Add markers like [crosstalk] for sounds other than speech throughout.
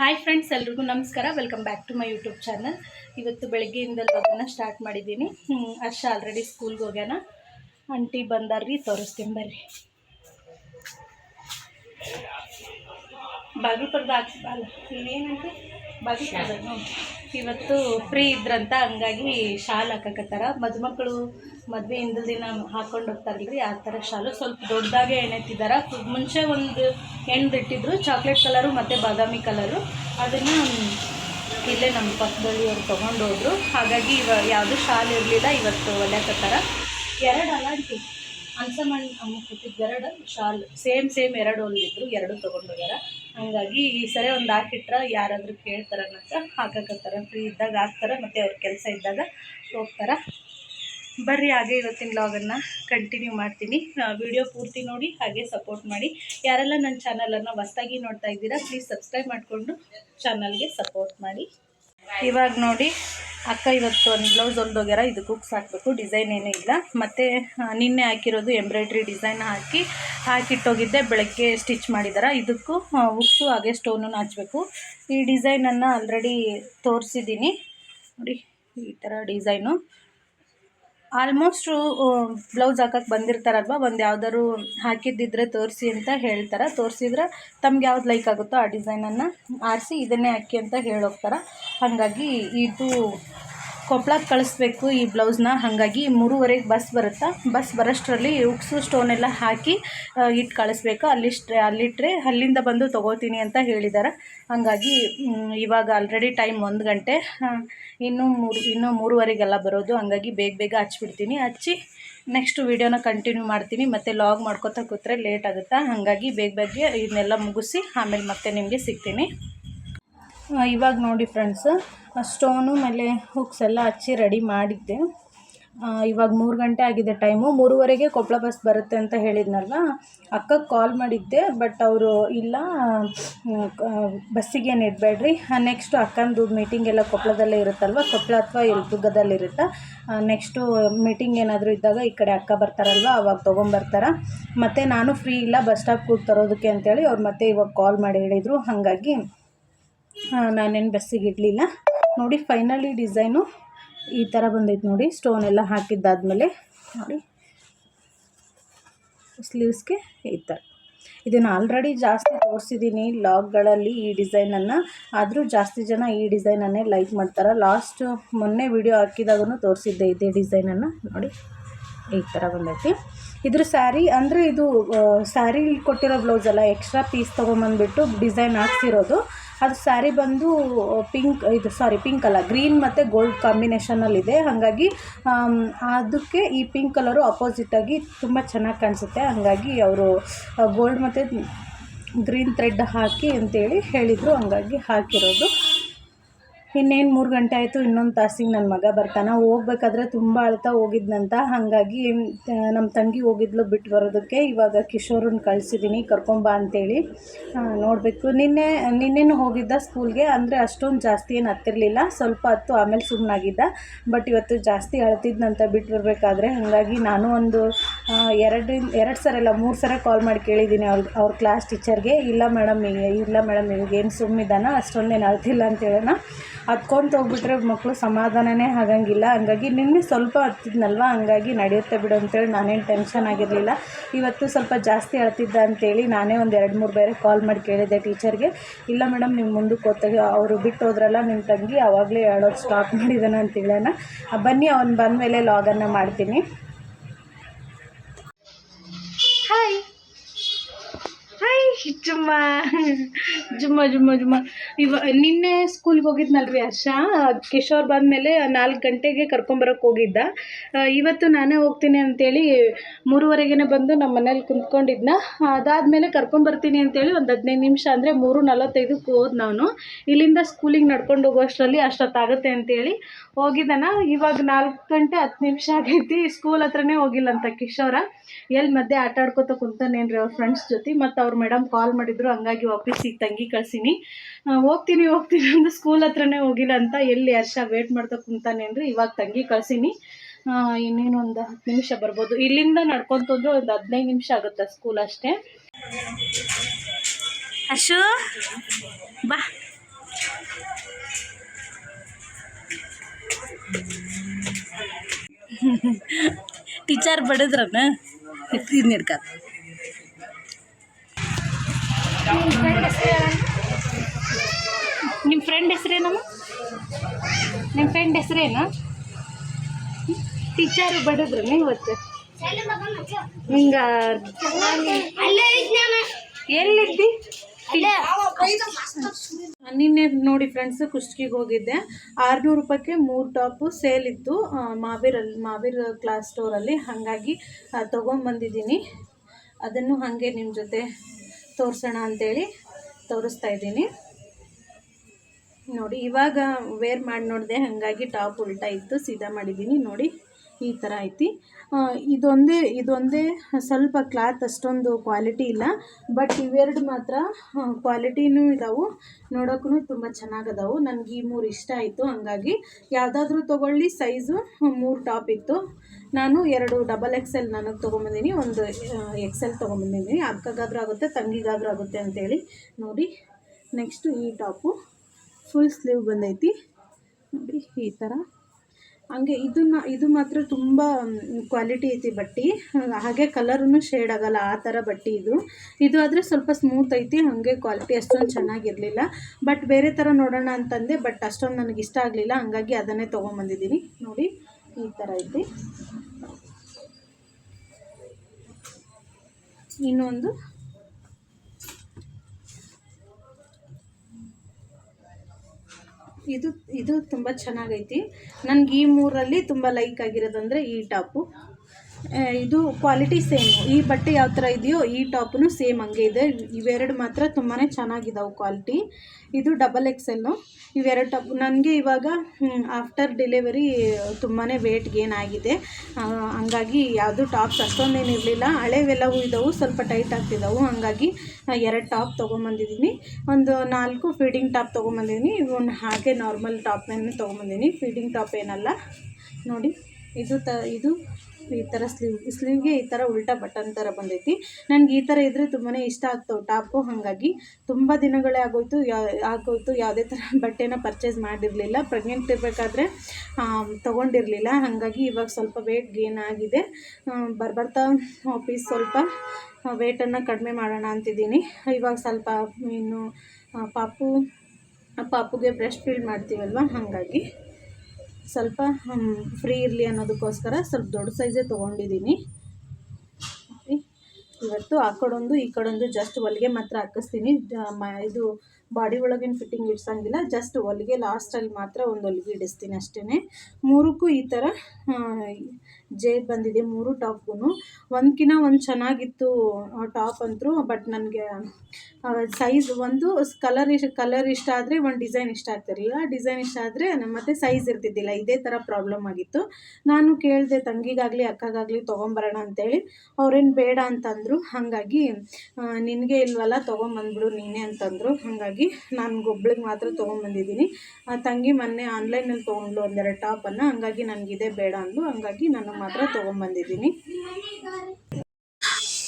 Hi friends ಎಲ್ರಿಗೂ ನಮಸ್ಕಾರ. Welcome back to my YouTube channel ಇವತ್ತು ಬೆಳಗ್ಗೆಯಿಂದ ಅದನ್ನು ಸ್ಟಾರ್ಟ್ ಮಾಡಿದ್ದೀನಿ. ಅರ್ಷ ಆಲ್ರೆಡಿ ಸ್ಕೂಲ್ಗೆ ಹೋಗ್ಯಾನ. ಆಂಟಿ ಬಂದಾರ್ರಿ, ತೋರಿಸ್ತೀನಿ ಬರ್ರಿ. ಬಾಗಿಪುರದ ಹಾಕ್ಸಲ್ಲ ಇವೇನಂತೆ ಬಾಗಿಪರ್ದ ಇವತ್ತು ಫ್ರೀ ಇದ್ರಂತ, ಹಂಗಾಗಿ ಶಾಲ್ ಹಾಕಕತ್ತಾರ. ಮದುಮಕ್ಕಳು ಮದುವೆ ಹಿಂದಿನ ದಿನ ಹಾಕೊಂಡು ಹೋಗ್ತಾರಲ್ರಿ, ಆ ಥರ ಶಾಲು ಸ್ವಲ್ಪ ದೊಡ್ಡದಾಗೆ ಎಣ್ಣೆತ್ತಿದ್ದಾರೆ ಮುಂಚೆ ಒಂದು ಹೆಣ್ಣು ಇಟ್ಟಿದ್ರು ಚಾಕ್ಲೇಟ್ ಕಲರು ಮತ್ತು ಬಾದಾಮಿ ಕಲರು ಅದನ್ನು ಇಲ್ಲೇ ನಮ್ಮ ಪಕ್ಕದಲ್ಲಿ ತೊಗೊಂಡು ಹೋದರು. ಹಾಗಾಗಿ ಇವ ಯಾವುದು ಶಾಲ್ ಇರಲಿಲ್ಲ, ಇವತ್ತು ಹೊಲ್ಯಾಕತ್ತಾರ ಎರಡು ಅಲಾಂಟಿ. ಅನ್ಸಮಣ್ ಅಮ್ಮ ಕೊಟ್ಟಿದ್ದು ಎರಡು ಶಾಲು. ಸೇಮ್ ಸೇಮ್ ಎರಡು ಒಂದಿದ್ರು, ಎರಡು ತೊಗೊಂಡೋಗ್ಯಾರ ಹಾಗಾಗಿ ಈ ಸರಿ ಒಂದು ಹಾಕಿಟ್ರೆ, ಯಾರಾದರೂ ಕೇಳ್ತಾರ ಅಂತ ಹಾಕಕತ್ತಾರ. ಫ್ರೀ ಇದ್ದಾಗ ಹಾಕ್ತಾರೆ, ಮತ್ತು ಅವ್ರ ಕೆಲಸ ಇದ್ದಾಗ ಹೋಗ್ತಾರೆ. ಬರ್ರಿ, ಹಾಗೆ ಇವತ್ತಿನ ಲಾಗನ್ನು ಕಂಟಿನ್ಯೂ ಮಾಡ್ತೀನಿ. ವಿಡಿಯೋ ಪೂರ್ತಿ ನೋಡಿ, ಹಾಗೆ ಸಪೋರ್ಟ್ ಮಾಡಿ. ಯಾರೆಲ್ಲ ನನ್ನ ಚಾನಲನ್ನು ಹೊಸ್ದಾಗಿ ನೋಡ್ತಾ ಇದ್ದೀರಾ ಪ್ಲೀಸ್ ಸಬ್ಸ್ಕ್ರೈಬ್ ಮಾಡಿಕೊಂಡು ಚಾನಲ್ಗೆ ಸಪೋರ್ಟ್ ಮಾಡಿ. ಇವಾಗ ನೋಡಿ, ಅಕ್ಕ ಇವತ್ತು ಒಂದು ಬ್ಲೌಸ್ ಹೊಲ್ದೋಗ್ಯಾರ, ಇದು ಹುಕ್ಸ್ ಹಾಕಬೇಕು ಡಿಸೈನ್ ಏನೂ ಇಲ್ಲ. ಮತ್ತು ನಿನ್ನೆ ಹಾಕಿರೋದು ಎಂಬ್ರಾಯ್ಡ್ರಿ ಡಿಸೈನ್ ಹಾಕಿ, ಹಾಕಿಟ್ಟೋಗಿದ್ದೆ, ಬೆಳಗ್ಗೆ ಸ್ಟಿಚ್ ಮಾಡಿದಾರ. ಇದಕ್ಕೂ ಉಕ್ಸು ಹಾಗೆ ಸ್ಟೋನು ಹಚ್ಬೇಕು. ಈ ಡಿಸೈನನ್ನು ಆಲ್ರೆಡಿ ತೋರಿಸಿದ್ದೀನಿ. ನೋಡಿ, ಈ ಥರ ಡಿಸೈನು ಆಲ್ಮೋಸ್ಟು ಬ್ಲೌಸ್ ಹಾಕಕ್ಕೆ ಬಂದಿರ್ತಾರಲ್ವ? ಒಂದು ಯಾವ್ದಾದ್ರು ಹಾಕಿದ್ದಿದ್ರೆ ತೋರಿಸಿ ಅಂತ ಹೇಳ್ತಾರೆ. ತೋರಿಸಿದ್ರೆ ತಮ್ಗೆ ಯಾವ್ದು ಲೈಕ್ ಆಗುತ್ತೋ ಆ ಡಿಸೈನನ್ನು ಆರಿಸಿ ಇದನ್ನೇ ಹಾಕಿ ಅಂತ ಹೇಳೋಗ್ತಾರೆ ಹಾಗಾಗಿ, ಇದು ಕೊಪ್ಪಳಕ್ಕೆ ಕಳಿಸ್ಬೇಕು ಈ ಬ್ಲೌಸ್ನ. ಹಾಗಾಗಿ ಮೂರುವರೆಗೆ ಬಸ್ ಬರುತ್ತಾ? ಬಸ್ ಬರೋಷ್ಟರಲ್ಲಿ ಉಕ್ಸು ಸ್ಟೋನ್ ಎಲ್ಲ ಹಾಕಿ ಇಟ್ಟು ಕಳಿಸ್ಬೇಕು. ಅಲ್ಲಿ ಅಲ್ಲಿಟ್ಟರೆ ಅಲ್ಲಿಂದ ಬಂದು ತೊಗೋತೀನಿ ಅಂತ ಹೇಳಿದ್ದಾರೆ ಹಾಗಾಗಿ ಇವಾಗ ಆಲ್ರೆಡಿ ಟೈಮ್ ಒಂದು ಗಂಟೆ. ಇನ್ನೂ ಮೂರು, ಇನ್ನೂ ಮೂರುವರೆಗೆಲ್ಲ ಬರೋದು. ಹಾಗಾಗಿ ಬೇಗ ಬೇಗ ಹಚ್ಬಿಡ್ತೀನಿ. ಹಚ್ಚಿ ನೆಕ್ಸ್ಟ್ ವೀಡಿಯೋನ ಕಂಟಿನ್ಯೂ ಮಾಡ್ತೀನಿ. ಮತ್ತು ಲಾಗ್ ಮಾಡ್ಕೋತಾ ಕೂತ್ರೆ ಲೇಟ್ ಆಗುತ್ತಾ? ಹಾಗಾಗಿ ಬೇಗ ಬೇಗ ಇದನ್ನೆಲ್ಲ ಮುಗಿಸಿ ಆಮೇಲೆ ಮತ್ತೆ ನಿಮಗೆ ಸಿಗ್ತೀನಿ. ಇವಾಗ ನೋಡಿ ಫ್ರೆಂಡ್ಸ್ ಸ್ಟೋನು ಮೇಲೆ ಹುಕ್ಸ್ ಎಲ್ಲ ಹಚ್ಚಿ ರೆಡಿ ಮಾಡಿದ್ದೆ. ಇವಾಗ ಮೂರು ಗಂಟೆ ಆಗಿದೆ ಟೈಮು. ಮೂರುವರೆಗೆ ಕೊಪ್ಪಳ ಬಸ್ ಬರುತ್ತೆ ಅಂತ ಹೇಳಿದ್ನಲ್ವ? ಅಕ್ಕಗೆ ಕಾಲ್ ಮಾಡಿದ್ದೆ ಬಟ್ ಅವರು ಇಲ್ಲ ಬಸ್ಸಿಗೆ ಏನು ಇಡಬೇಡ್ರಿ ನೆಕ್ಸ್ಟು ಅಕ್ಕಂದು ಮೀಟಿಂಗ್ ಎಲ್ಲ ಕೊಪ್ಪಳದಲ್ಲೇ ಇರುತ್ತಲ್ವ? ಕೊಪ್ಪಳ ಅಥವಾ ಯಲಬುರ್ಗದಲ್ಲಿರುತ್ತೆ ನೆಕ್ಸ್ಟು ಮೀಟಿಂಗ್ ಏನಾದರೂ ಇದ್ದಾಗ ಈ ಕಡೆ ಅಕ್ಕ ಬರ್ತಾರಲ್ವ? ಅವಾಗ ತೊಗೊಂಬರ್ತಾರೆ. ಮತ್ತು ನಾನು ಫ್ರೀ ಇಲ್ಲ ಬಸ್ ಸ್ಟಾಪ್ ಹೋಗಿ ತರೋದಕ್ಕೆ ಅಂತೇಳಿ ಅವ್ರು ಮತ್ತೆ ಇವಾಗ ಕಾಲ್ ಮಾಡಿ ಹೇಳಿದರು. ಹಾಗಾಗಿ ನಾನೇನು ಬಸ್ಸಿಗೆ ಇಡಲಿಲ್ಲ. ನೋಡಿ ಫೈನಲಿ ಡಿಸೈನು ಈ ಥರ ಬಂದೈತೆ ನೋಡಿ. ಸ್ಟೋನ್ ಎಲ್ಲ ಹಾಕಿದ್ದಾದಮೇಲೆ ನೋಡಿ. ಸ್ಲೀವ್ಸ್ಗೆ ಈ ಥರ. ಇದನ್ನು ಆಲ್ರೆಡಿ ಜಾಸ್ತಿ ತೋರಿಸಿದ್ದೀನಿ ಲಾಗ್ಗಳಲ್ಲಿ ಈ ಡಿಸೈನನ್ನು. ಆದರೂ ಜಾಸ್ತಿ ಜನ ಈ ಡಿಸೈನನ್ನೇ ಲೈಕ್ ಮಾಡ್ತಾರೆ. ಲಾಸ್ಟ್ ಮೊನ್ನೆ ವಿಡಿಯೋ ಹಾಕಿದಾಗೂ ತೋರಿಸಿದ್ದೆ ಇದೇ ಡಿಸೈನನ್ನು. ನೋಡಿ, ಈ ಥರ ಬಂದೈತಿ. ಇದ್ರ ಸ್ಯಾರಿ ಅಂದರೆ ಇದು ಸ್ಯಾರಿ ಕೊಟ್ಟಿರೋ ಬ್ಲೌಸ್ ಎಕ್ಸ್ಟ್ರಾ ಪೀಸ್ ತೊಗೊಂಬಂದ್ಬಿಟ್ಟು ಡಿಸೈನ್ ಹಾಕ್ಸಿರೋದು. ಅದು ಸ್ಯಾರಿ ಬಂದು ಪಿಂಕ್, ಇದು ಸಾರಿ ಪಿಂಕ್ ಅಲ್ಲ, ಗ್ರೀನ್ ಮತ್ತು ಗೋಲ್ಡ್ ಕಾಂಬಿನೇಷನಲ್ಲಿದೆ ಹಾಗಾಗಿ ಅದಕ್ಕೆ ಈ ಪಿಂಕ್ ಕಲರು ಅಪೋಸಿಟಾಗಿ ತುಂಬ ಚೆನ್ನಾಗಿ ಕಾಣಿಸುತ್ತೆ. ಹಾಗಾಗಿ ಅವರು ಗೋಲ್ಡ್ ಮತ್ತು ಗ್ರೀನ್ ಥ್ರೆಡ್ ಹಾಕಿ ಅಂತೇಳಿ ಹೇಳಿದರು. ಹಂಗಾಗಿ ಹಾಕಿರೋದು. ಇನ್ನೇನು ಮೂರು ಗಂಟೆ ಆಯಿತು, ಇನ್ನೊಂದು ತಾಸಿಗೆ ನನ್ನ ಮಗ ಬರ್ತಾನೆ. ಹೋಗ್ಬೇಕಾದ್ರೆ ತುಂಬ ಅಳ್ತಾ ಹೋಗಿದ್ನಂತ. ಹಾಗಾಗಿ ನಮ್ಮ ತಂಗಿ ಹೋಗಿದ್ಲು ಬಿಟ್ಟು ಬರೋದಕ್ಕೆ. ಇವಾಗ ಕಿಶೋರನ್ನ ಕಳಿಸಿದ್ದೀನಿ ಕರ್ಕೊಂಬಾ ಅಂತೇಳಿ. ನೋಡಬೇಕು. ನಿನ್ನೆ, ನಿನ್ನೆನೂ ಹೋಗಿದ್ದ ಸ್ಕೂಲ್ಗೆ. ಅಂದರೆ ಅಷ್ಟೊಂದು ಜಾಸ್ತಿ ಏನು ಹತ್ತಿರಲಿಲ್ಲ. ಸ್ವಲ್ಪ ಹತ್ತು, ಆಮೇಲೆ ಸುಮ್ಮನಾಗಿದ್ದ ಬಟ್ ಇವತ್ತು ಜಾಸ್ತಿ ಅಳ್ತಿದ್ನಂತ ಬಿಟ್ಟು ಬರಬೇಕಾದ್ರೆ. ಹಾಗಾಗಿ ನಾನು ಒಂದು ಎರಡು ಎರಡು ಸರ ಇಲ್ಲ ಮೂರು ಸರ ಕಾಲ್ ಮಾಡಿ ಕೇಳಿದ್ದೀನಿ ಅವ್ರ ಅವ್ರ ಕ್ಲಾಸ್ ಟೀಚರ್ಗೆ. ಇಲ್ಲ ಮೇಡಮ್ ಇಲ್ಲ ಮೇಡಮ್ ಇವಾಗೇನು ಸುಮ್ಮಿದ್ದಾನ ಅಷ್ಟೊಂದೇನು ಅಳ್ತಿಲ್ಲ ಅಂತ ಹೇಳೋಣ ಹತ್ಕೊಂತ ಹೋಗ್ಬಿಟ್ರೆ ಮಕ್ಕಳು ಸಮಾಧಾನನೇ ಆಗಂಗಿಲ್ಲ. ಹಂಗಾಗಿ ನಿನ್ನೆ ಸ್ವಲ್ಪ ಹತ್ತಿದ್ನಲ್ವ? ಹಂಗಾಗಿ ನಡೆಯುತ್ತೆ ಬಿಡು ಅಂತೇಳಿ ನಾನೇನು ಟೆನ್ಷನ್ ಆಗಿರಲಿಲ್ಲ. ಇವತ್ತು ಸ್ವಲ್ಪ ಜಾಸ್ತಿ ಅಳ್ತಿದ್ದ ಅಂತೇಳಿ ನಾನೇ ಒಂದು ಎರಡು ಮೂರು ಬೇರೆ ಕಾಲ್ ಮಾಡಿ ಕೇಳಿದ್ದೆ ಟೀಚರ್ಗೆ ಇಲ್ಲ ಮೇಡಮ್ ನಿಮ್ಮ ಮುಂದಕ್ಕೆ ಹೋಗ್ತಾಗ ಅವರು ಬಿಟ್ಟು ಹೋದ್ರಲ್ಲ ನಿಮ್ಮ ತಂಗಿ ಆವಾಗಲೇ ಹೇಳೋದು ಸ್ಟಾಪ್ ಮಾಡಿದಾನ ಅಂತ ಹೇಳೋಣ. ಬನ್ನಿ, ಅವ್ನು ಬಂದಮೇಲೆ ಲಾಗನ್ನ ಮಾಡ್ತೀನಿ. ಹಾಯ್ ಜುಮ್ಮ. ಜುಮ್ಮ ಜುಮ್ಮ ಜುಮ್ಮ. ಇವ, ನಿನ್ನೆ ಸ್ಕೂಲ್ಗೆ ಹೋಗಿದ್ನಲ್ರಿ ಹರ್ಷ ಕಿಶೋರ್ ಬಂದಮೇಲೆ ನಾಲ್ಕು ಗಂಟೆಗೆ ಕರ್ಕೊಂಬರೋಕೆ ಹೋಗಿದ್ದ. ಇವತ್ತು ನಾನೇ ಹೋಗ್ತೀನಿ ಅಂತೇಳಿ ಮೂರುವರೆಗೇ ಬಂದು ನಮ್ಮ ಮನೇಲಿ ಕುಂತ್ಕೊಂಡಿದ್ನ. ಅದಾದಮೇಲೆ ಕರ್ಕೊಂಬರ್ತೀನಿ ಅಂತೇಳಿ ಒಂದು ಹದಿನೈದು ನಿಮಿಷ ಅಂದರೆ ಮೂರು ನಲವತ್ತೈದಕ್ಕೆ ಹೋದ್ ನಾನು. ಇಲ್ಲಿಂದ ಸ್ಕೂಲಿಗೆ ನಡ್ಕೊಂಡು ಹೋಗೋಷ್ಟರಲ್ಲಿ ಅಷ್ಟೊತ್ತಾಗುತ್ತೆ ಅಂತೇಳಿ ಹೋಗಿದ್ದಾನ. ಇವಾಗ ನಾಲ್ಕು ಗಂಟೆ ಹತ್ತು ನಿಮಿಷ ಆಗೈತಿ. ಸ್ಕೂಲ್ ಹತ್ರನೇ ಹೋಗಿಲ್ಲಂತ ಕಿಶೋರ. ಎಲ್ಲಿ ಮಧ್ಯೆ ಆಟ ಆಡ್ಕೋತ ಕುಂತಾನೇನ್ರಿ ಅವ್ರ ಫ್ರೆಂಡ್ಸ್ ಜೊತೆ, ಮತ್ತು ಅವ್ರ ಮೇಡಮ್ ಕಾಲ್ ಮಾಡಿದ್ರು, ಹಂಗಾಗಿ ವಾಪಸ್ಸಿಗೆ ತಂಗಿ ಕಳ್ಸೀನಿ. ಹೋಗ್ತೀನಿ ಹೋಗ್ತೀನಿ ಅಂದ್ರೆ ಸ್ಕೂಲ್ ಹತ್ರನೇ ಹೋಗಿಲ್ಲ ಅಂತ ಎಲ್ಲಿ ಹರ್ಷ ವೇಟ್ ಮಾಡ್ತಾ ಕುಂತಾನೇನ್ರಿ, ಇವಾಗ ತಂಗಿ ಕಳ್ಸೀನಿ. ಇನ್ನೇನೊಂದು ಹತ್ತು ನಿಮಿಷ ಬರ್ಬೋದು. ಇಲ್ಲಿಂದ ನಡ್ಕೊತಂದ್ರೆ ಒಂದು ಹದಿನೈದು ನಿಮಿಷ ಆಗುತ್ತೆ ಸ್ಕೂಲ್ ಅಷ್ಟೇ. ಅಶು ಬಾ. [laughs] ಟೀಚರ್ ಬಡಿದ್ರನ? ಇದು ನಿಡ್ಕ ನಿಮ್ಮ ಫ್ರೆಂಡ್ ಹೆಸರೇನಮ್ಮ ನಿಮ್ಮ ಫ್ರೆಂಡ್ ಹೆಸರೇನು? ಟೀಚರ್ ಬಡಿದ್ರು ಇವತ್ತು? ಹಿಂಗ ಎಲ್ಲಿದ್ದಿ? ನಿನ್ನೆ ನೋಡಿ ಫ್ರೆಂಡ್ಸ್ ಕುಷ್ಟಗಿಗೆ ಹೋಗಿದ್ದೆ. ಆರುನೂರು ರೂಪಾಯಿಗೆ ಮೂರು ಟಾಪು ಸೇಲ್ ಇತ್ತು. ಮಾವೀರಲ್ಲಿ ಮಾವೀರ್ ಮಾವಿರ್ ಕ್ಲಾಸ್ ಸ್ಟೋರಲ್ಲಿ ಹಾಗಾಗಿ ತೊಗೊಂಬಂದಿದ್ದೀನಿ ಅದನ್ನು ಹಾಗೆ ನಿಮ್ಮ ಜೊತೆ ತೋರಿಸೋಣ ಅಂತೇಳಿ ತೋರಿಸ್ತಾ ಇದ್ದೀನಿ. ನೋಡಿ ಇವಾಗ ವೇರ್ ಮಾಡಿ ನೋಡಿದೆ. ಹಾಗಾಗಿ ಟಾಪ್ ಉಲ್ಟಾ ಇತ್ತು. ಸೀದಾ ಮಾಡಿದ್ದೀನಿ. ನೋಡಿ. ಈ ಥರ ಐತಿ. ಇದೊಂದೇ ಇದೊಂದೇ ಸ್ವಲ್ಪ ಕ್ಲಾತ್ ಅಷ್ಟೊಂದು ಕ್ವಾಲಿಟಿ ಇಲ್ಲ. ಬಟ್ ಇವೆರಡು ಮಾತ್ರ ಕ್ವಾಲಿಟಿನೂ ಇದಾವೆ. ನೋಡೋಕ್ಕೂ ತುಂಬ ಚೆನ್ನಾಗದಾವು. ನನಗೆ ಈ ಮೂರು ಇಷ್ಟ ಆಯಿತು. ಹಾಗಾಗಿ ಯಾವುದಾದ್ರೂ ತೊಗೊಳ್ಳಿ. ಸೈಜು ಮೂರು ಟಾಪ್ ಇತ್ತು. ನಾನು ಎರಡು ಡಬಲ್ ಎಕ್ಸ್ ಎಲ್ ನನಗೆ ತೊಗೊಂಬಂದಿನಿ, ಒಂದು ಎಕ್ಸ್ ಎಲ್ ತೊಗೊಂಬಂದಿದ್ದೀನಿ ಅಕ್ಕಗಾದ್ರೂ ಆಗುತ್ತೆ, ತಂಗಿಗಾದ್ರೂ ಆಗುತ್ತೆ ಅಂತೇಳಿ ನೋಡಿ. ನೆಕ್ಸ್ಟು ಈ ಟಾಪು ಫುಲ್ ಸ್ಲೀವ್ ಬಂದೈತಿ. ನೋಡಿ ಈ ಥರ ಹಂಗೆ ಇದನ್ನ, ಇದು ಮಾತ್ರ ತುಂಬ ಕ್ವಾಲಿಟಿ ಐತಿ ಬಟ್ಟೆ. ಹಾಗೆ ಕಲರೂ ಶೇಡ್ ಆಗಲ್ಲ, ಆ ಥರ ಬಟ್ಟೆ ಇದು. ಇದು ಆದರೆ ಸ್ವಲ್ಪ ಸ್ಮೂತ್ ಐತಿ, ಹಾಗೆ ಕ್ವಾಲಿಟಿ ಅಷ್ಟೊಂದು ಚೆನ್ನಾಗಿರಲಿಲ್ಲ. ಬಟ್ ಬೇರೆ ಥರ ನೋಡೋಣ ಅಂತಂದೆ ಬಟ್ ಅಷ್ಟೊಂದು ನನಗೆ ಇಷ್ಟ ಆಗಲಿಲ್ಲ. ಹಾಗಾಗಿ ಅದನ್ನೇ ತೊಗೊಂಬಂದಿದ್ದೀನಿ ನೋಡಿ, ಈ ಥರ ಐತಿ. ಇನ್ನೊಂದು. ಇದು ಇದು ತುಂಬ ಚೆನ್ನಾಗೈತಿ. ನನಗೆ ಈ ಮೂರಲ್ಲಿ ತುಂಬ ಲೈಕ್ ಆಗಿರೋದಂದರೆ ಈ ಟಾಪು. ಇದು ಕ್ವಾಲಿಟಿ ಸೇಮು ಈ ಬಟ್ಟೆ ಯಾವ ಥರ ಇದೆಯೋ ಈ ಟಾಪು ಸೇಮ್ ಹಂಗೆ ಇದೆ. ಇವೆರಡು ಮಾತ್ರ ತುಂಬಾ ಚೆನ್ನಾಗಿದ್ದಾವೆ ಕ್ವಾಲಿಟಿ ಇದು ಡಬಲ್ ಎಕ್ಸೆಲ್ಲು ಇವೆರಡು ಟಾಪ್ ನನಗೆ ಇವಾಗ ಆಫ್ಟರ್ ಡೆಲಿವರಿ ತುಂಬಾ ವೇಟ್ ಗೇನ್ ಆಗಿದೆ. ಹಂಗಾಗಿ ಯಾವುದು ಟಾಪ್ಸ್ ಅಷ್ಟೊಂದೇನು ಇರಲಿಲ್ಲ. ಹಳೆವೆಲ್ಲವೂ ಇದ್ದವು ಸ್ವಲ್ಪ ಟೈಟ್ ಆಗ್ತಿದ್ದವು ಹಂಗಾಗಿ ಎರಡು ಟಾಪ್ ತೊಗೊಂಬಂದಿದ್ದೀನಿ ಒಂದು ನಾಲ್ಕು ಫೀಡಿಂಗ್ ಟಾಪ್ ತೊಗೊಂಬಂದಿದ್ದೀನಿ ಒಂದು ಹಾಗೆ ನಾರ್ಮಲ್ ಟಾಪ್ನ ತೊಗೊಂಬಂದಿದ್ದೀನಿ ಫೀಡಿಂಗ್ ಟಾಪ್ ಏನಲ್ಲ. ನೋಡಿ, ಇದು ತ ಇದು ಈ ಥರ ಸ್ಲೀವ್ ಸ್ಲೀವ್ಗೆ ಈ ಥರ ಉಲ್ಟಾ ಬಟನ್ ಥರ ಬಂದೈತಿ. ನನಗೆ ಈ ಥರ ಇದ್ದರೆ ತುಂಬಾ ಇಷ್ಟ ಆಗ್ತವೆ ಟಾಪು ಹಾಗಾಗಿ ತುಂಬ ದಿನಗಳೇ ಆಗೋಯ್ತು. ಯಾ, ಆಗೋಯ್ತು. ಯಾವುದೇ ಥರ [laughs] ಬಟ್ಟೆನ ಪರ್ಚೇಸ್ ಮಾಡಿರಲಿಲ್ಲ ಪ್ರೆಗ್ನೆಂಟ್ ಇರಬೇಕಾದ್ರೆ ತೊಗೊಂಡಿರಲಿಲ್ಲ. ಹಾಗಾಗಿ ಇವಾಗ ಸ್ವಲ್ಪ ವೇಟ್ ಗೇನ್ ಆಗಿದೆ. ಬರ್ಬರ್ತಾ ಆಫೀಸ್ ಸ್ವಲ್ಪ ವೇಟನ್ನು ಕಡಿಮೆ ಮಾಡೋಣ ಅಂತಿದ್ದೀನಿ. ಇವಾಗ ಸ್ವಲ್ಪ ಇನ್ನು ಪಾಪು, ಪಾಪುಗೆ ಬ್ರೆಸ್ಟ್ ಫೀಲ್ಡ್ ಮಾಡ್ತೀವಲ್ವ? ಹಾಗಾಗಿ. ಸ್ವಲ್ಪ ಫ್ರೀ ಇರಲಿ ಅನ್ನೋದಕ್ಕೋಸ್ಕರ ಸ್ವಲ್ಪ ದೊಡ್ಡ ಸೈಜೇ ತೊಗೊಂಡಿದ್ದೀನಿ ಇವತ್ತು ಆ ಕಡೊಂದು, ಈ ಕಡೊಂದು ಜಸ್ಟ್ ಹೊಲಿಗೆ ಮಾತ್ರ ಹಾಕಿಸ್ತೀನಿ. ಇದು ಬಾಡಿ ಒಳಗಿನ ಫಿಟ್ಟಿಂಗ್ ಇಡ್ಸಂಗಿಲ್ಲ ಜಸ್ಟ್ ಹೊಲಿಗೆ ಲಾಸ್ಟಲ್ಲಿ ಮಾತ್ರ ಒಂದು ಹೊಲಿಗೆ ಇಡಿಸ್ತೀನಿ ಅಷ್ಟೇ ಮೂರಕ್ಕೂ ಈ ಥರ ಜೇಬ್ ಬಂದಿದೆ, ಮೂರು ಟಾಪ್ಗೂ ಒಂದ್ಕಿನ ಒಂದು ಚೆನ್ನಾಗಿತ್ತು ಟಾಪ್ ಅಂತೂ, ಬಟ್ ನನಗೆ ಸೈಜ್ ಒಂದು ಕಲರ್ ಇಷ್ಟ ಕಲರ್ ಇಷ್ಟ ಆದರೆ ಒಂದು ಡಿಸೈನ್ ಇಷ್ಟ ಆಗ್ತಿರಲಿಲ್ಲ. ಡಿಸೈನ್ ಇಷ್ಟ ಆದರೆ ಮತ್ತೆ ಸೈಜ್ ಇರ್ತಿದ್ದಿಲ್ಲ, ಇದೇ ಥರ ಪ್ರಾಬ್ಲಮ್ ಆಗಿತ್ತು. ನಾನು ಕೇಳಿದೆ, ತಂಗಿಗಾಗಲಿ, ಅಕ್ಕಗಾಗಲಿ ತೊಗೊಂಬರೋಣ ಅಂತೇಳಿ. ಅವ್ರೇನು ಬೇಡ ಅಂತಂದರು, ಹಾಗಾಗಿ ನಿನಗೆ ಇಲ್ವಲ್ಲ, ತೊಗೊಂಬಂದ್ಬಿಡು, ನೀನೇ ಅಂತಂದರು. ಹಾಗಾಗಿ ಗೊಬ್ಬಳಿಗೆ ಮಾತ್ರ ತೊಗೊಂಬಂದಿದ್ದೀನಿ. ಆ, ತಂಗಿ ಮೊನ್ನೆ ಆನ್ಲೈನಲ್ಲಿ ತೊಗೊಂಡ್ಲು ಒಂದೆರಡು ಟಾಪನ್ನು, ಹಂಗಾಗಿ ನನಗಿದೆ ಬೇಡ ಅಂದ್ಲು. ಹಾಗಾಗಿ ನಾನು ಮಾತ್ರ ತೊಗೊಂಬಂದಿದ್ದೀನಿ.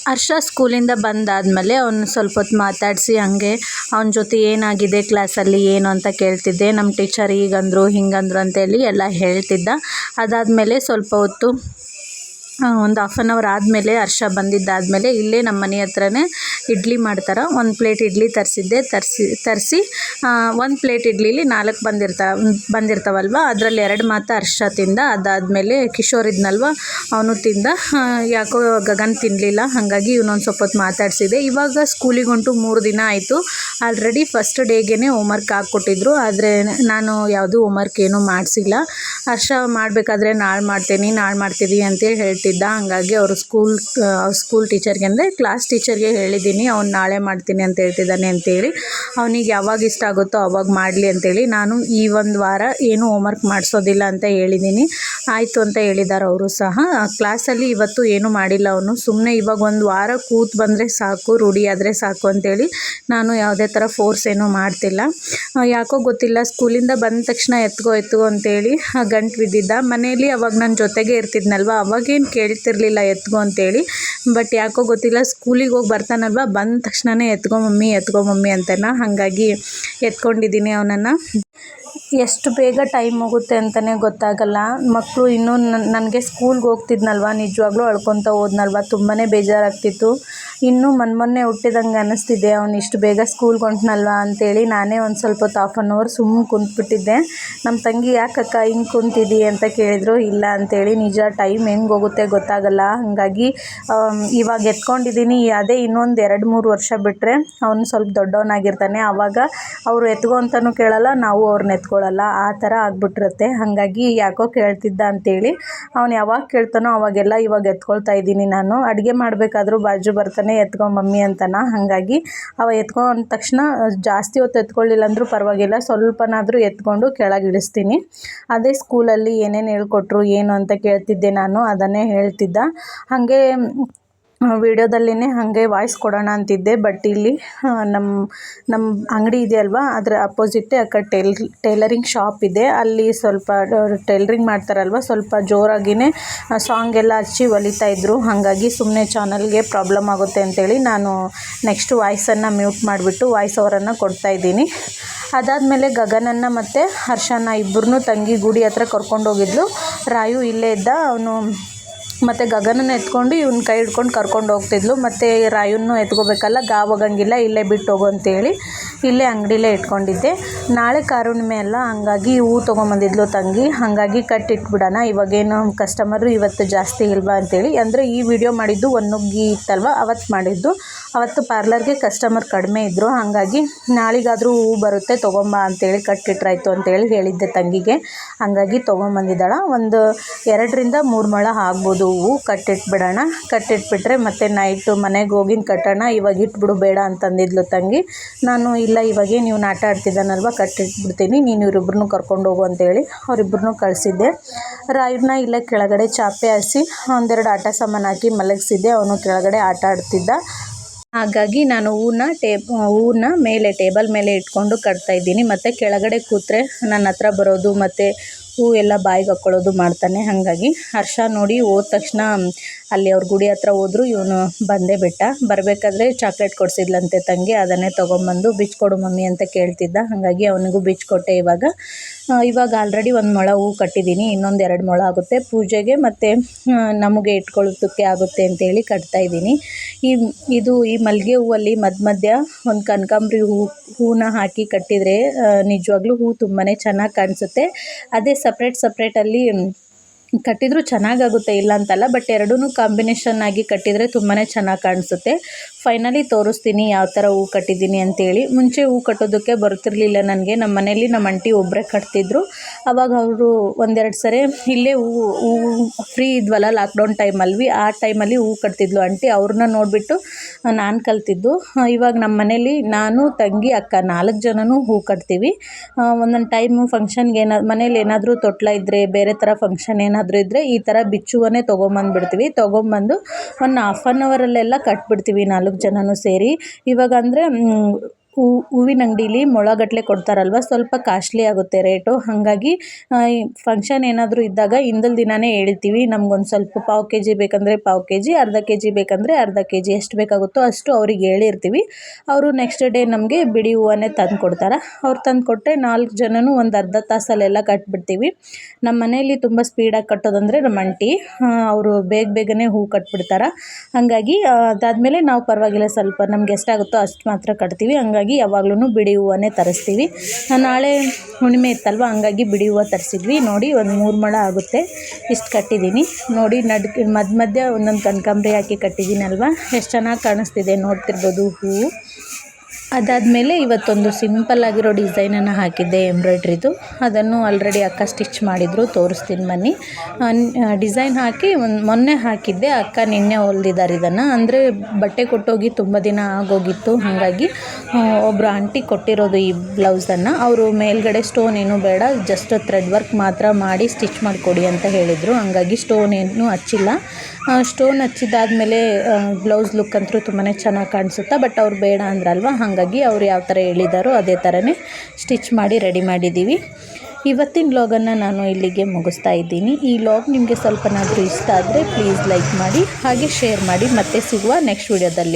ಹರ್ಷ ಸ್ಕೂಲಿಂದ ಬಂದಾದಮೇಲೆ ಅವನು ಸ್ವಲ್ಪ ಹೊತ್ತು ಮಾತಾಡಿಸಿ ಹಂಗೆ ಅವನ ಜೊತೆ ಏನಾಗಿದೆ ಕ್ಲಾಸಲ್ಲಿ ಏನು ಅಂತ ಕೇಳ್ತಿದ್ದೆ. ನಮ್ಮ ಟೀಚರ್ ಈಗಂದರು, ಹಿಂಗಂದರು ಅಂತೇಳಿ ಎಲ್ಲ ಹೇಳ್ತಿದ್ದ. ಅದಾದಮೇಲೆ ಸ್ವಲ್ಪ ಹೊತ್ತು ಒಂದು ಹಾಫ್ ಆನ್ ಅವರ್ ಆದಮೇಲೆ ಹರ್ಷ ಬಂದಿದ್ದಾದಮೇಲೆ ಇಲ್ಲೇ ನಮ್ಮ ಮನೆ ಹತ್ರನೇ ಇಡ್ಲಿ ಮಾಡ್ತಾರೆ. ಒಂದು ಪ್ಲೇಟ್ ಇಡ್ಲಿ ತರಿಸಿದ್ದೆ. ತರಿಸಿ ತರಿಸಿ ಒಂದು ಪ್ಲೇಟ್ ಇಡ್ಲಿಲಿ ನಾಲ್ಕು ಬಂದಿರ್ತಾ, ಬಂದಿರ್ತಾವಲ್ವ? ಅದರಲ್ಲಿ ಎರಡು ಮಾತ್ರ ಹರ್ಷ ತಿಂದ. ಅದಾದಮೇಲೆ ಕಿಶೋರ್ ಇದ್ನಲ್ವ? ಅವನು ತಿಂದ. ಯಾಕೋ ಗಗನ್ ತಿನ್ನಲಿಲ್ಲ ಹಾಗಾಗಿ ಇವನೊಂದು ಸ್ವಲ್ಪ ಹೊತ್ತು ಮಾತಾಡಿಸಿದೆ. ಇವಾಗ ಸ್ಕೂಲಿಗೆ ಮೂರು ದಿನ ಆಯಿತು. ಆಲ್ರೆಡಿ ಫಸ್ಟ್ ಡೇಗೆ ಹೋಮ್ವರ್ಕ್ ಹಾಕ್ಕೊಟ್ಟಿದ್ರು. ಆದರೆ ನಾನು ಯಾವುದೂ ಹೋಮ್ವರ್ಕ್ ಏನೂ ಮಾಡಿಸಿಲ್ಲ. ಹರ್ಷ ಮಾಡಬೇಕಾದ್ರೆ ನಾಳೆ ಮಾಡ್ತೀನಿ ನಾಳೆ ಮಾಡ್ತೀನಿ ಅಂತೇಳಿ ಹೇಳ್ತಿದ್ದ. ಹಂಗಾಗಿ ಅವರು ಸ್ಕೂಲ್ ಸ್ಕೂಲ್ ಟೀಚರ್ಗೆ ಅಂದರೆ ಕ್ಲಾಸ್ ಟೀಚರ್ಗೆ ಹೇಳಿದ್ದೀನಿ, ಅವ್ನು ನಾಳೆ ಮಾಡ್ತೀನಿ ಅಂತ ಹೇಳ್ತಿದ್ದಾನೆ ಅಂತೇಳಿ. ಅವನಿಗೆ ಯಾವಾಗ ಇಷ್ಟ ಆಗುತ್ತೋ ಅವಾಗ ಮಾಡಲಿ ಅಂತೇಳಿ. ನಾನು ಈ ಒಂದು ವಾರ ಏನೂ ಹೋಮ್ವರ್ಕ್ ಮಾಡಿಸೋದಿಲ್ಲ ಅಂತ ಹೇಳಿದ್ದೀನಿ. ಆಯಿತು ಅಂತ ಹೇಳಿದ್ದಾರೆ ಅವರು ಸಹ. ಕ್ಲಾಸಲ್ಲಿ ಇವತ್ತು ಏನು ಮಾಡಿಲ್ಲ ಅವನು. ಸುಮ್ಮನೆ ಇವಾಗ ಒಂದು ವಾರ ಕೂತ್ ಬಂದರೆ ಸಾಕು, ರೂಢಿ ಆದರೆ ಸಾಕು ಅಂತೇಳಿ ನಾನು ಯಾವುದೇ ಥರ ಫೋರ್ಸ್ ಏನೂ ಮಾಡ್ತಿಲ್ಲ. ಯಾಕೋ ಗೊತ್ತಿಲ್ಲ. ಸ್ಕೂಲಿಂದ ಬಂದ ತಕ್ಷಣ ಎತ್ಕೋ ಎತ್ಕೋ ಅಂತೇಳಿ ಗಂಟು ಬಿದ್ದಿದ್ದ. ಮನೆಯಲ್ಲಿ ಅವಾಗ ನನ್ನ ಜೊತೆಗೆ ಇರ್ತಿದ್ನಲ್ವ, ಅವಾಗೇನು ಕೇಳ್ತಿರ್ಲಿಲ್ಲ ಎತ್ಕೊ ಅಂತೇಳಿ. ಬಟ್ ಯಾಕೋ ಗೊತ್ತಿಲ್ಲ, ಸ್ಕೂಲಿಗೆ ಹೋಗಿ ಬರ್ತಾನಲ್ವ? ಬಂದ ತಕ್ಷಣನೇ ಎತ್ಕೊ ಮಮ್ಮಿ ಎತ್ಕೊ ಮಮ್ಮಿ ಅಂತಾನ. ಹಾಗಾಗಿ ಎತ್ಕೊಂಡಿದ್ದೀನಿ ಅವನನ್ನು. ಎಷ್ಟು ಬೇಗ ಟೈಮ್ ಹೋಗುತ್ತೆ ಅಂತಲೇ ಗೊತ್ತಾಗಲ್ಲ. ಮಕ್ಕಳು ಇನ್ನೂ ನನಗೆ ಸ್ಕೂಲ್ಗೆ ಹೋಗ್ತಿದ್ನಲ್ವ? ನಿಜವಾಗ್ಲೂ ಅಳ್ಕೊತ ಹೋದ್ನಲ್ವ? ತುಂಬಾ ಬೇಜಾರಾಗ್ತಿತ್ತು. ಇನ್ನೂ ಮೊನ್ನೆ ಮೊನ್ನೆ ಹುಟ್ಟಿದಂಗೆ ಅನ್ನಿಸ್ತಿದೆ ಅವ್ನು ಇಷ್ಟು ಬೇಗ ಸ್ಕೂಲ್ಗೆ ಹೊಂಟ್ನಲ್ವ ಅಂತೇಳಿ ನಾನೇ ಒಂದು ಸ್ವಲ್ಪ ಹೊತ್ತು ಹಾಫ್ ಆನ್ ಅವರ್ ಸುಮ್ಮನೆ ಕುಂತ್ಬಿಟ್ಟಿದ್ದೆ. ನಮ್ಮ ತಂಗಿ, ಯಾಕಕ್ಕ ಹಿಂಗೆ ಕುಂತಿದ್ದಿ ಅಂತ ಕೇಳಿದ್ರು. ಇಲ್ಲ ಅಂತೇಳಿ, ನಿಜ ಟೈಮ್ ಹೆಂಗೆ ಹೋಗುತ್ತೆ ಗೊತ್ತಾಗಲ್ಲ. ಹಾಗಾಗಿ ಇವಾಗ ಎತ್ಕೊಂಡಿದ್ದೀನಿ ಅದೇ ಇನ್ನೊಂದು ಎರಡು, ಮೂರು ವರ್ಷ ಬಿಟ್ಟರೆ ಅವನು ಸ್ವಲ್ಪ ದೊಡ್ಡವನಾಗಿರ್ತಾನೆ. ಆವಾಗ ಅವರು ಎತ್ಕೊ ಅಂತಲೂ ಕೇಳಲ್ಲ, ನಾವು ಅವ್ರನ್ನ ಎತ್ಕೊಳ್ಳಲ್ಲ, ಆ ಥರ ಆಗಿಬಿಟ್ಟಿರುತ್ತೆ. ಹಾಗಾಗಿ ಯಾಕೋ ಕೇಳ್ತಿದ್ದ ಅಂತೇಳಿ, ಅವ್ನು ಯಾವಾಗ ಕೇಳ್ತಾನೋ ಅವಾಗೆಲ್ಲ ಇವಾಗ ಎತ್ಕೊಳ್ತಾ ಇದ್ದೀನಿ ನಾನು. ಅಡುಗೆ ಮಾಡಬೇಕಾದ್ರೂ ಬಾಜು ಬರ್ತಾನೆ, ಎತ್ಕೊ ಮಮ್ಮಿ ಅಂತನ. ಹಾಗಾಗಿ ಅವ ಎತ್ಕೊ ಅಂದ ತಕ್ಷಣ ಜಾಸ್ತಿ ಹೊತ್ತು ಎತ್ಕೊಳ್ಳಿಲ್ಲ ಅಂದರೂ ಪರವಾಗಿಲ್ಲ, ಸ್ವಲ್ಪನಾದರೂ ಎತ್ಕೊಂಡು ಕೆಳಗೆ ಇಳಿಸ್ತೀನಿ. ಅದೇ ಸ್ಕೂಲಲ್ಲಿ ಏನೇನು ಹೇಳ್ಕೊಟ್ರು, ಏನು ಅಂತ ಕೇಳ್ತಿದ್ದೆ ನಾನು, ಅದನ್ನೇ ಹೇಳ್ತಿದ್ದ. ಹಾಗೆ ವಿಡಿಯೋದಲ್ಲಿನೇ ಹಾಗೆ ವಾಯ್ಸ್ ಕೊಡೋಣ ಅಂತಿದ್ದೆ ಬಟ್ ಇಲ್ಲಿ ನಮ್ಮ ನಮ್ಮ ಅಂಗಡಿ ಇದೆಯಲ್ವಾ ಅದರ ಅಪೋಸಿಟ್ಟೇ ಆ ಟೇಲ್ ಟೇಲರಿಂಗ್ ಶಾಪ್ ಇದೆ. ಅಲ್ಲಿ ಸ್ವಲ್ಪ ಟೇಲರಿಂಗ್ ಮಾಡ್ತಾರಲ್ವ, ಸ್ವಲ್ಪ ಜೋರಾಗಿಯೇ ಸಾಂಗ್ ಎಲ್ಲ ಹಚ್ಚಿ ಹೊಲಿತಾ ಇದ್ರು. ಹಾಗಾಗಿ ಸುಮ್ಮನೆ ಚಾನಲ್ಗೆ ಪ್ರಾಬ್ಲಮ್ ಆಗುತ್ತೆ ಅಂತೇಳಿ ನಾನು ನೆಕ್ಸ್ಟ್ ವಾಯ್ಸನ್ನು ಮ್ಯೂಟ್ ಮಾಡಿಬಿಟ್ಟು ವಾಯ್ಸ್ ಅವರನ್ನು ಕೊಡ್ತಾ ಇದ್ದೀನಿ. ಅದಾದಮೇಲೆ ಗಗನನ್ನು ಮತ್ತು ಹರ್ಷನ ಇಬ್ಬರನ್ನೂ ತಂಗಿ ಗುಡಿ ಹತ್ರ ಕರ್ಕೊಂಡೋಗಿದ್ಲು. ರಾಯು ಇಲ್ಲೇ ಇದ್ದ, ಅವನು ಮತ್ತು ಗಗನನ ಎತ್ಕೊಂಡು ಇವ್ನ ಕೈ ಹಿಡ್ಕೊಂಡು ಕರ್ಕೊಂಡು ಹೋಗ್ತಿದ್ಲು. ಮತ್ತು ರಾಯುನ್ನು ಎತ್ಕೋಬೇಕಲ್ಲ ಗಾವ್ ಹೋಗಂಗಿಲ್ಲ ಇಲ್ಲೇ ಬಿಟ್ಟು ಹೋಗು ಅಂತೇಳಿ. ಇಲ್ಲೇ ಅಂಗಡಿಲೇ ಇಟ್ಕೊಂಡಿದ್ದೆ. ನಾಳೆ ಕಾರುಣ್ಣಿಮೆ ಅಲ್ಲ, ಹಂಗಾಗಿ ಹೂ ತೊಗೊಂಬಂದಿದ್ಲು ತಂಗಿ. ಹಾಗಾಗಿ ಕಟ್ಟಿಟ್ಬಿಡೋಣ, ಇವಾಗೇನು ಕಸ್ಟಮರು ಇವತ್ತು ಜಾಸ್ತಿ ಇಲ್ವಾ ಅಂತೇಳಿ. ಅಂದರೆ ಈ ವಿಡಿಯೋ ಮಾಡಿದ್ದು ಒನ್ನುಗ್ಗಿ ಇತ್ತಲ್ವ, ಅವತ್ತು ಮಾಡಿದ್ದು. ಅವತ್ತು ಪಾರ್ಲರ್ಗೆ ಕಸ್ಟಮರ್ ಕಡಿಮೆ ಇದ್ದರು ಹಾಗಾಗಿ ನಾಳೆಗಾದರೂ ಹೂ ಬರುತ್ತೆ, ತೊಗೊಂಬ ಅಂತೇಳಿ ಕಟ್ಟಿಟ್ರಾಯ್ತು ಅಂತೇಳಿ ಹೇಳಿದ್ದೆ ತಂಗಿಗೆ. ಹಂಗಾಗಿ ತೊಗೊಂಬಂದಿದ್ದಾಳ. ಒಂದು ಎರಡರಿಂದ ಮೂರು ಮೊಳ ಆಗ್ಬೋದು ಹೂವು ಕಟ್ಟಿಟ್ಬಿಡೋಣ. ಕಟ್ಟಿಟ್ಬಿಟ್ರೆ ಮತ್ತು ನೈಟು ಮನೆಗೆ ಹೋಗಿನ ಕಟ್ಟೋಣ, ಇವಾಗ ಇಟ್ಬಿಡು ಬೇಡ ಅಂತಂದಿದ್ಲು ತಂಗಿ. ನಾನು ಇಲ್ಲ, ಇವಾಗೇ ನೀವು ನಾಟ ಆಡ್ತಿದ್ದಾನಲ್ವ, ಕಟ್ಟಿಟ್ಬಿಡ್ತೀನಿ, ನೀನು ಇವರಿಬ್ರು ಕರ್ಕೊಂಡು ಹೋಗು ಅಂತೇಳಿ ಅವರಿಬ್ರು ಕಳಿಸಿದ್ದೆ. ರಾಯನ್ನ ಇಲ್ಲ ಕೆಳಗಡೆ ಚಾಪೆ ಹಾಸಿ ಒಂದೆರಡು ಆಟ ಸಾಮಾನು ಹಾಕಿ ಮಲಗಿಸಿದ್ದೆ, ಅವನು ಕೆಳಗಡೆ ಆಟ ಆಡ್ತಿದ್ದ. ಹಾಗಾಗಿ ನಾನು ಹೂನ ಟೇಬ್, ಹೂವನ್ನ ಮೇಲೆ, ಟೇಬಲ್ ಮೇಲೆ ಇಟ್ಕೊಂಡು ಕಟ್ತಾ ಇದ್ದೀನಿ. ಮತ್ತು ಕೆಳಗಡೆ ಕೂತ್ರೆ ನನ್ನ ಹತ್ರ ಬರೋದು, ಮತ್ತು ಹೂ ಎಲ್ಲ ಬಾಯಿಗೆ ಹಾಕ್ಕೊಳ್ಳೋದು ಮಾಡ್ತಾನೆ. ಹಾಗಾಗಿ ಹರ್ಷ ನೋಡಿ ಹೋದ ತಕ್ಷಣ ಅಲ್ಲಿ ಅವ್ರ ಗುಡಿ ಹತ್ರ ಹೋದ್ರು, ಇವನು ಬಂದೇ ಬಿಟ್ಟ. ಬರಬೇಕಾದ್ರೆ ಚಾಕ್ಲೇಟ್ ಕೊಡಿಸಿದ್ಲಂತೆ ತಂಗಿ, ಅದನ್ನೇ ತೊಗೊಂಬಂದು ಬಿಚ್ಕೊಡು ಮಮ್ಮಿ ಅಂತ ಕೇಳ್ತಿದ್ದ. ಹಾಗಾಗಿ ಅವನಿಗೂ ಬಿಚ್ಕೊಟ್ಟೆ ಇವಾಗ. ಇವಾಗ ಆಲ್ರೆಡಿ ಒಂದು ಮೊಳ ಹೂ ಕಟ್ಟಿದ್ದೀನಿ, ಇನ್ನೊಂದು ಎರಡು ಮೊಳ ಆಗುತ್ತೆ. ಪೂಜೆಗೆ ಮತ್ತು ನಮಗೆ ಇಟ್ಕೊಳ್ಳೋದಕ್ಕೆ ಆಗುತ್ತೆ ಅಂತೇಳಿ ಕಟ್ತಾ ಇದ್ದೀನಿ. ಈ, ಇದು ಈ ಮಲ್ಲಿಗೆ ಹೂವಲ್ಲಿ ಮಧ್ಯ ಮಧ್ಯ ಒಂದು ಕನಕಾಂಬ್ರಿ ಹೂ, ಹೂನ ಹಾಕಿ ಕಟ್ಟಿದರೆ ನಿಜವಾಗ್ಲೂ ಹೂ ತುಂಬಾ ಚೆನ್ನಾಗಿ ಕಾಣಿಸುತ್ತೆ. ಅದೇ ಸಪ್ರೇಟ್ ಸಪ್ರೇಟಲ್ಲಿ ಕಟ್ಟಿದರೂ ಚೆನ್ನಾಗಾಗುತ್ತೆ ಇಲ್ಲ ಅಂತಲ್ಲ ಬಟ್ ಎರಡೂ ಕಾಂಬಿನೇಷನ್ ಆಗಿ ಕಟ್ಟಿದರೆ ತುಂಬಾ ಚೆನ್ನಾಗಿ ಕಾಣಿಸುತ್ತೆ. ಫೈನಲಿ ತೋರಿಸ್ತೀನಿ ಯಾವ ಥರ ಹೂ ಕಟ್ಟಿದ್ದೀನಿ ಅಂತೇಳಿ. ಮುಂಚೆ ಹೂ ಕಟ್ಟೋದಕ್ಕೆ ಬರ್ತಿರಲಿಲ್ಲ ನನಗೆ. ನಮ್ಮ ಮನೇಲಿ ನಮ್ಮ ಅಂಟಿ ಒಬ್ಬರೇ ಕಟ್ತಿದ್ರು. ಅವಾಗ ಅವರು ಒಂದೆರಡು ಸರಿ ಇಲ್ಲೇ ಹೂವು ಹೂವು ಫ್ರೀ ಇದ್ವಲ್ಲ ಲಾಕ್ಡೌನ್ ಟೈಮಲ್ಲಿ ಆ ಟೈಮಲ್ಲಿ ಹೂ ಕಟ್ತಿದ್ಲು ಅಂಟಿ ಅವ್ರನ್ನ ನೋಡಿಬಿಟ್ಟು ನಾನು ಕಲ್ತಿದ್ದು. ಇವಾಗ ನಮ್ಮ ಮನೇಲಿ ನಾನು, ತಂಗಿ, ಅಕ್ಕ ನಾಲ್ಕು ಜನನೂ ಹೂ ಕಟ್ತೀವಿ. ಒಂದೊಂದು ಟೈಮು ಫಂಕ್ಷನ್ಗೆ ಏನಾದ್ರು ಮನೇಲಿ ಏನಾದರೂ ತೊಟ್ಲ ಇದ್ದರೆ ಬೇರೆ ಥರ ಫಂಕ್ಷನ್ ಏನಾದರೂ ಇದ್ದರೆ ಈ ಥರ ಬಿಚ್ಚುವನೇ ತೊಗೊಂಬಂದ್ಬಿಡ್ತೀವಿ. ತೊಗೊಂಬಂದು ಒಂದು ಹಾಫ್ ಆನ್ ಅವರಲ್ಲೆಲ್ಲ ಕಟ್ಬಿಡ್ತೀವಿ ನಾಲ್ಕು ಜನನೂ ಸೇರಿ. ಇವಾಗ ಅಂದರೆ ಹೂ, ಹೂವಿನ ಅಂಗಡೀಲಿ ಮೊಳಗಟ್ಟಲೆ ಕೊಡ್ತಾರಲ್ವ, ಸ್ವಲ್ಪ ಕಾಸ್ಟ್ಲಿ ಆಗುತ್ತೆ ರೇಟು. ಹಾಗಾಗಿ ಫಂಕ್ಷನ್ ಏನಾದರೂ ಇದ್ದಾಗ ಹಿಂದಲ್ ದಿನವೇ ಹೇಳ್ತೀವಿ, ನಮ್ಗೊಂದು ಸ್ವಲ್ಪ ಪಾವು ಕೆ ಜಿ ಬೇಕಂದರೆ ಪಾವು ಕೆ ಜಿ ಅರ್ಧ ಕೆ ಜಿ ಬೇಕಂದರೆ ಅರ್ಧ ಕೆ ಜಿ ಎಷ್ಟು ಬೇಕಾಗುತ್ತೋ ಅಷ್ಟು ಅವ್ರಿಗೆ ಹೇಳಿರ್ತೀವಿ. ಅವರು ನೆಕ್ಸ್ಟ್ ಡೇ ನಮಗೆ ಬಿಡಿ ಹೂವನ್ನೇ ತಂದು ಕೊಡ್ತಾರೆ. ಅವ್ರು ತಂದು ಕೊಟ್ಟರೆ ನಾಲ್ಕು ಜನನೂ ಒಂದು ಅರ್ಧ ತಾಸಲ್ಲೆಲ್ಲ ಕಟ್ಬಿಡ್ತೀವಿ. ನಮ್ಮ ಮನೆಯಲ್ಲಿ ತುಂಬ ಸ್ಪೀಡಾಗಿ ಕಟ್ಟೋದಂದರೆ ನಮ್ಮ ಅಂಟಿ ಅವರು ಬೇಗ ಬೇಗನೆ ಹೂ ಕಟ್ಬಿಡ್ತಾರೆ. ಹಾಗಾಗಿ, ಅದಾದಮೇಲೆ ನಾವು ಪರವಾಗಿಲ್ಲ, ಸ್ವಲ್ಪ ನಮ್ಗೆ ಎಷ್ಟಾಗುತ್ತೋ ಅಷ್ಟು ಮಾತ್ರ ಕಟ್ತೀವಿ. ಹಂಗಾಗಿ ಯಾವಾಗ್ಲೂ ಬಿಡಿ ಹೂವನ್ನೇ ತರಿಸ್ತೀವಿ. ನಾಳೆ ಹುಣ್ಣಿಮೆ ಇತ್ತಲ್ವ, ಹಂಗಾಗಿ ಬಿಡಿ ಹೂವು ತರಿಸಿದ್ವಿ. ನೋಡಿ ಒಂದು ಮೂರು ಮೊಳ ಆಗುತ್ತೆ. ಇಷ್ಟು ಕಟ್ಟಿದ್ದೀನಿ ನೋಡಿ ನಡ್ ಮಧ್ಯ ಮಧ್ಯ ಒಂದೊಂದು ಕನಕಾಂಬ್ರಿ ಹಾಕಿ ಕಟ್ಟಿದ್ದೀನಲ್ವ ಎಷ್ಟು ಚೆನ್ನಾಗಿ ಕಾಣಿಸ್ತಿದೆ ನೋಡ್ತಿರ್ಬೋದು ಹೂವು. ಅದಾದಮೇಲೆ ಇವತ್ತೊಂದು ಸಿಂಪಲ್ ಆಗಿರೋ ಡಿಸೈನನ್ನು ಹಾಕಿದ್ದೆ ಎಂಬ್ರಾಯ್ಡ್ರಿದು. ಅದನ್ನು ಆಲ್ರೆಡಿ ಅಕ್ಕ ಸ್ಟಿಚ್ ಮಾಡಿದರು, ತೋರಿಸ್ತೀನಿ ಬನ್ನಿ. ಡಿಸೈನ್ ಹಾಕಿ ಒಂದು ಮೊನ್ನೆ ಹಾಕಿದ್ದೆ, ಅಕ್ಕ ನಿನ್ನೆ ಹೊಲ್ದಿದ್ದಾರೆ ಇದನ್ನು. ಅಂದರೆ ಬಟ್ಟೆ ಕೊಟ್ಟೋಗಿ ತುಂಬ ದಿನ ಆಗೋಗಿತ್ತು, ಹಾಗಾಗಿ ಒಬ್ಬರು ಆಂಟಿ ಕೊಟ್ಟಿರೋದು ಈ ಬ್ಲೌಸನ್ನು. ಅವರು ಮೇಲ್ಗಡೆ ಸ್ಟೋನ್ ಏನೂ ಬೇಡ ಜಸ್ಟ್ ಥ್ರೆಡ್ ವರ್ಕ್ ಮಾತ್ರ ಮಾಡಿ ಸ್ಟಿಚ್ ಮಾಡಿಕೊಡಿ ಅಂತ ಹೇಳಿದರು. ಹಾಗಾಗಿ ಸ್ಟೋನ್ ಏನೂ ಹಚ್ಚಿಲ್ಲ. ಸ್ಟೋನ್ ಹಚ್ಚಿದ್ದಾದಮೇಲೆ ಬ್ಲೌಸ್ ಲುಕ್ ಅಂತೂ ತುಂಬಾ ಚೆನ್ನಾಗಿ ಕಾಣಿಸುತ್ತೆ ಬಟ್ ಅವ್ರು ಬೇಡ ಅಂದ್ರಲ್ವ? ಹಾಗಾಗಿ ಅವ್ರು ಯಾವ ಥರ ಹೇಳಿದಾರೋ ಅದೇ ಥರನೇ ಸ್ಟಿಚ್ ಮಾಡಿ ರೆಡಿ ಮಾಡಿದ್ದೀವಿ. ಇವತ್ತಿನ ಲಾಗನ್ನು ನಾನು ಇಲ್ಲಿಗೆ ಮುಗಿಸ್ತಾ ಇದ್ದೀನಿ. ಈ ಲಾಗ್ ನಿಮಗೆ ಸ್ವಲ್ಪನಾದರೂ ಇಷ್ಟ ಆದರೆ ಪ್ಲೀಸ್ ಲೈಕ್ ಮಾಡಿ, ಹಾಗೆ ಶೇರ್ ಮಾಡಿ ಮತ್ತೆ ಸಿಗುವ ನೆಕ್ಸ್ಟ್ ವಿಡಿಯೋದಲ್ಲಿ